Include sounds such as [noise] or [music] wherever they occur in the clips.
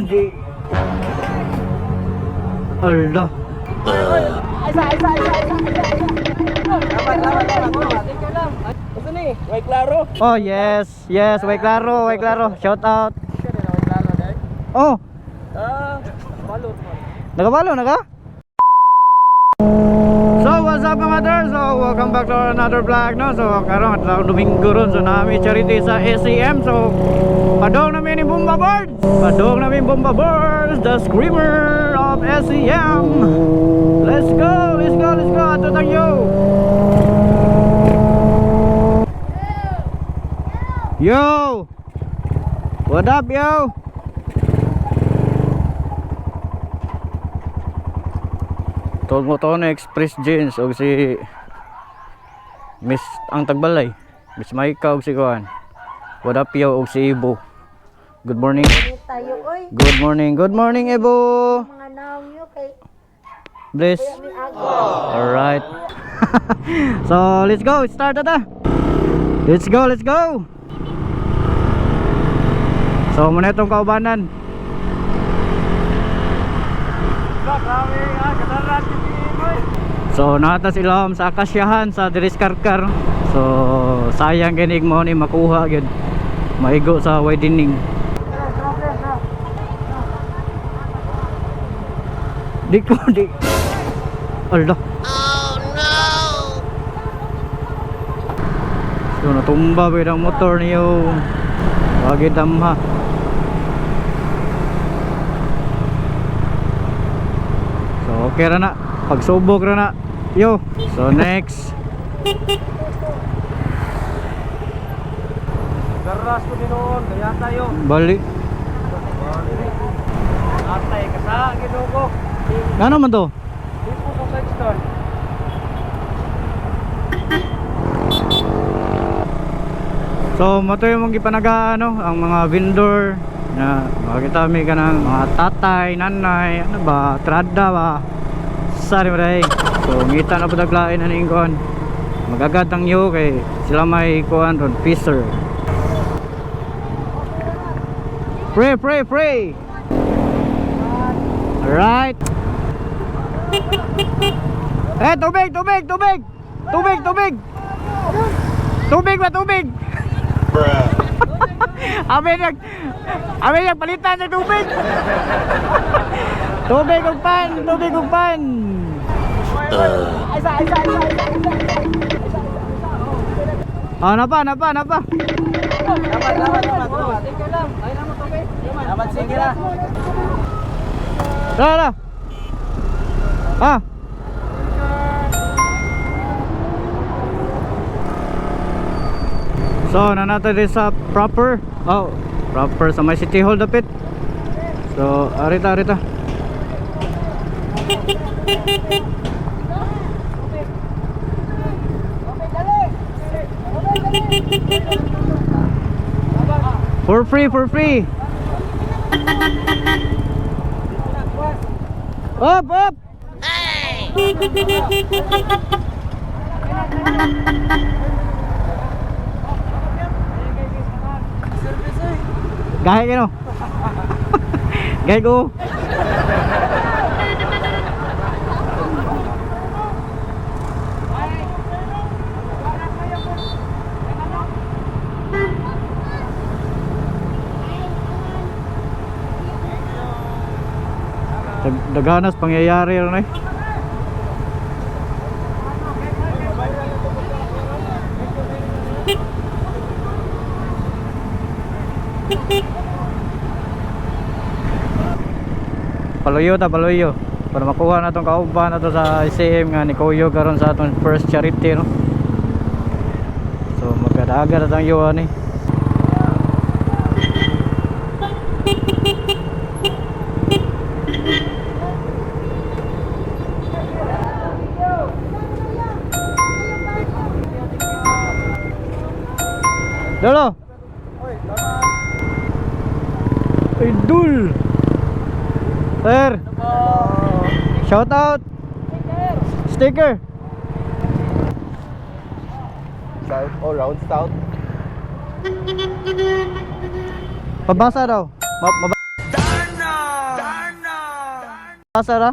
Di. Ala. Isa, isa, isa, isa, isa. Laban, laban, laban. Gusto ni, way klaro. Oh, yes. Yes, way klaro, way klaro. Shout out. Oh, Ah, balot mo. Nakabalo na ka? So what's up mga mother? So welcome back to another vlog no? So karon at sa Domingo ron So nami charity sa SEM So padong namin yung Bomba Birds Padong namin Bomba Birds The screamer of SEM Let's go! Let's go! Let's go! Ato tayo! Yo! What up yo? Tawag mo to na Express Jeans o si Miss ang tagbalay. Miss Maika o si Kuan. What up yo o si Ibo Good morning. Tayo oy? Good morning Good morning Ibo mga nawyo kay Bless. Mi agi Alright. [laughs] So let's go Start na ta Let's go Let's go. So muna itong kaubanan So natas ilawom sa akasyahan sa Diriskarkar. So sayang kinig mo ni makuha gyud Maigo sa widening. Di ko di. Allah So natumba ba yung motor niyo? Wagi damha. So okay ra na. Pagsubok ra na Yo So next Garas ko din noon, kaya tayo. Bali Atay ka sa ginugo. Ano man to? Di po ko sa store. So mato yung mga gipanaga ano Ang mga vendor na makita mi ka ng mga tatay, nanay, ano ba, trada ba Sari maray So ngita na po daglain na kuan Magagad ang iyo kay sila may kuan ron, pisser Pray, pray, pray Alright. Eh, tubig, tubig, tubig! Tubig, tubig! Tubig ba, tubig! Amin nag Amin nag palitan ng tubig! Tubig ug pan Tubig ug pan Isa, isa, isa. Ah, napa, napa, napa Laban, laban, laban. Sige lang. Ay lang mo tubig. Laban, sige lang. Tara, tara Ah So, nanata din sa proper Oh, proper sa may City Hall dapit So, arita, arita For free, for free. Up, up. Gaya kino Gaya ko Daganas pangyayari ron eh. Paluyo ta paluyo para makuha na tong kauban na to sa ICM nga ni Kuyo karon sa atong first charity no? So magkadaga na tang yuwa ni Idol Sir Shout out Sticker South, all round south. Pabasa daw Ma maba- Darna! Sara?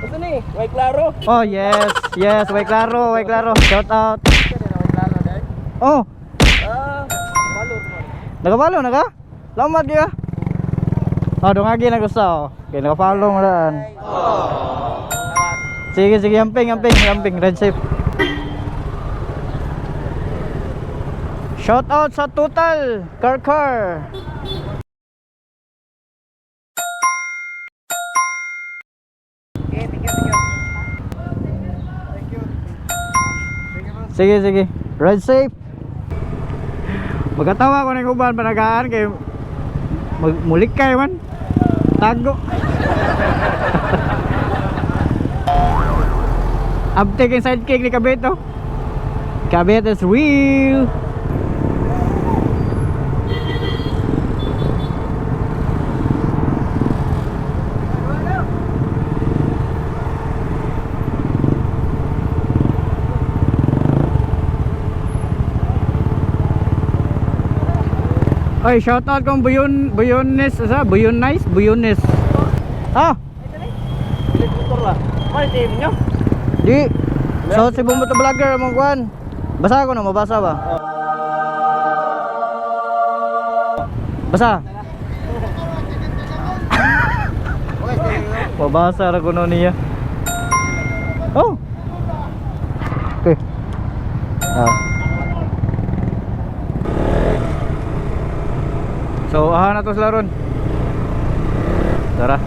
Asa ni? Way klaro. Oh, yes. Yes, way klaro, way klaro. Shout out. Oh, Ah, balot mo. nakapalo Lamat ka? Oh, dungagi na gusto. oh. Okay, nakapalo mo daan. Sige, sige, yamping, yamping, yamping, red safe. Shout out sa Total Car Car. Sige, sige. Ride safe. Magkatawa ko ng uban panagaan kay mulik kay man. Tago. Uptake yung sidekick ni Kabito. Kabit is Oy, shout out kong Buyon Buyones, sa Buyon Nice, Buyones. Ah, Bilit motor lah. Ano team nyo? di. So si Bumbuto Vlogger mong kuan. Basa ko na, mabasa ba? Basa. [laughs] Mabasa ra kuno niya. Oh. Okay. Ah. So, aha na to sila ron. Tara.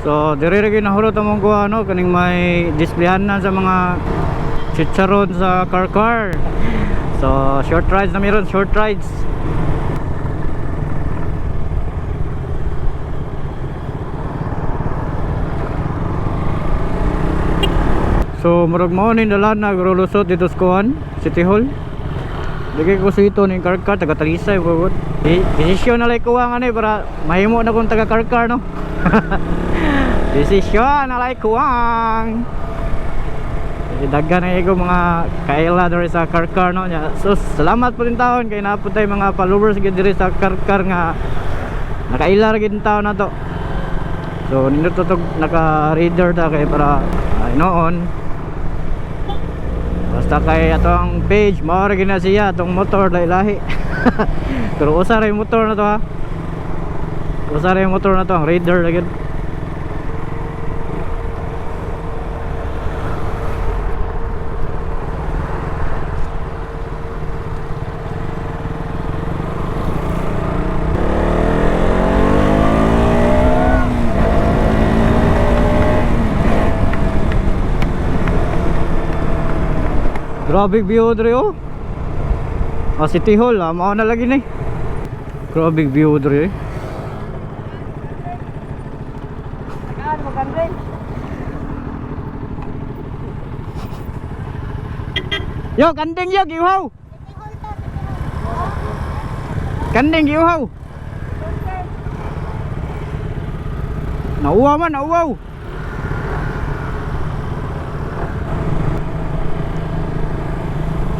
So, diri rin nahulot among ko ano, kaning may displayhan na sa mga chicharon sa car car. So, short rides na meron, short rides. So, murag mo ni dalan na grulusot dito sa kuhan, City Hall. Lagay ko sa ito ng car, taga Talisay po. Desisyon na lang kuha nga ni para mahimo na kung taga car no. [laughs] Desisyon na lang kuwang. Daggan na iko mga kaila diri sa car no. So salamat po din taon kay naapod tay mga followers gid diri sa car nga nakaila ra gid taon na to. So nindot to tog naka-reader ta kay para ay noon Basta kay ato ang page, mao ra gina siya atong motor dai lahi. [laughs] Pero usa yung motor na to ha. Usa yung motor na to ang Raider ra Grabe view dre oh. Ah, City Hall, ah, mao na lagi ni. Grabe view dre. Gandrin? Yo, kanding yo, giuhaw. Kanding giuhaw. Nauwa man, nauwaw.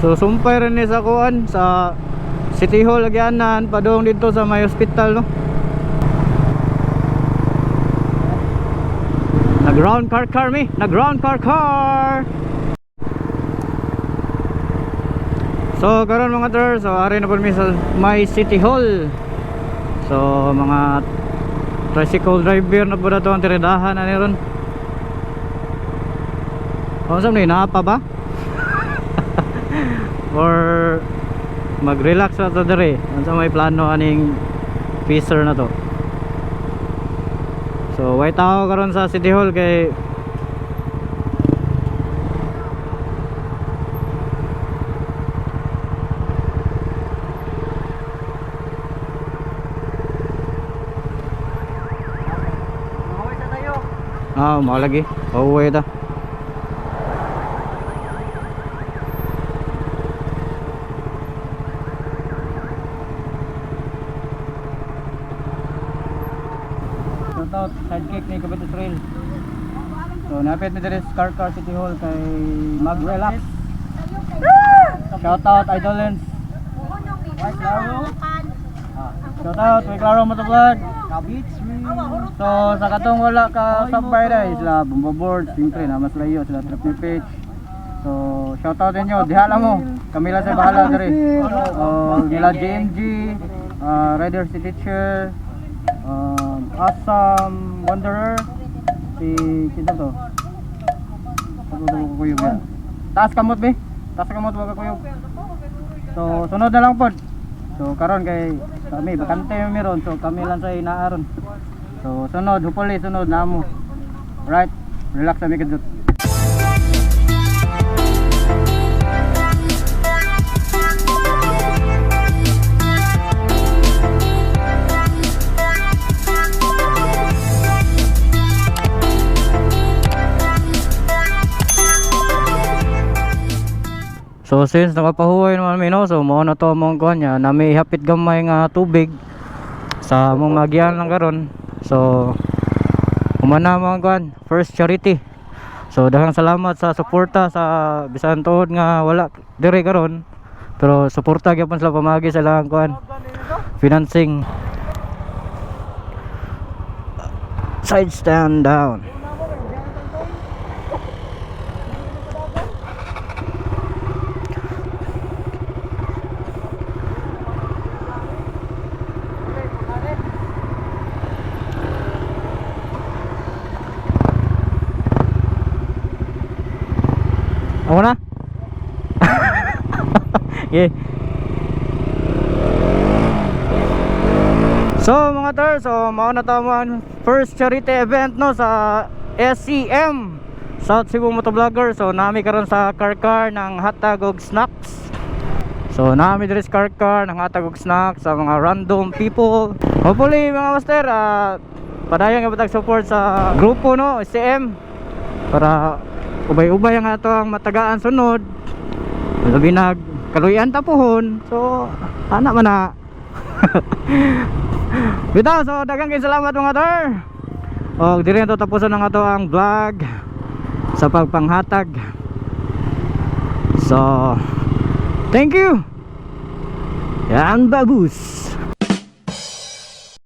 So sumpay rin sa kuan sa City Hall lagyanan padung dito sa may hospital no. Nag round car car mi, nag round car car. So karon mga ter, so ari na mi sa may City Hall. So mga tricycle driver na po na to ang tiridahan na ni ron. Ano sa ni napa ba? Or mag-relax na to dire. Ano sa may plano aning freezer na to. So, way tao karon sa City Hall kay. Ah, mau lagi. Pauwi ta. Shout out sidekick ni Kapit Israel. So, napit mi diri sa Car Car City Hall kay Mag Relax. Shout out Idolens. Unong ito na. Ah, Shout out, may klaro mo vlog. So, sa katong wala ka sabay na, sila bumboboard, siyempre na mas layo, sila trap ni page. So, shout out ninyo, diha lang mo. Kami lang sa bahala diri. Oh, nila JMG, uh, Rider si Teacher, Awesome Wanderer, si kita to. To ko yan. Taas kamot be. Taas kamot wag kuyog. So, sunod na lang pod. So, karon kay kami bakante yung meron. So, kami lang sa inaaron. So, sunod, hopefully sunod na mo. Right? Relax kami kadto. So since nakapahuway naman mi no, so mo na to mong kuan na may hapit gamay nga tubig sa mong magian lang karon. So humana mo kuan, first charity. So daghang salamat sa suporta sa bisan tuod nga wala dire karon. Pero suporta gyapon sila pamagi sa lang kuan. Financing. Side stand down. Ako na? Okay. So mga tar, so mao na ang first charity event no sa SCM South Cebu Motovlogger. So nami karon sa Karkar ng hatag og snacks. So nami diri sa Karkar ng hatag og snacks sa mga random people. Hopefully mga master, uh, padayon nga batag support sa grupo no, SCM para ubay-ubay ang ato ang matagaan sunod labi nag kaluyan tapuhon so ana man na bitaw so daghang kay salamat mga tar. Og diri na to tapusan ang ato ang vlog sa pagpanghatag. So thank you. Yan babus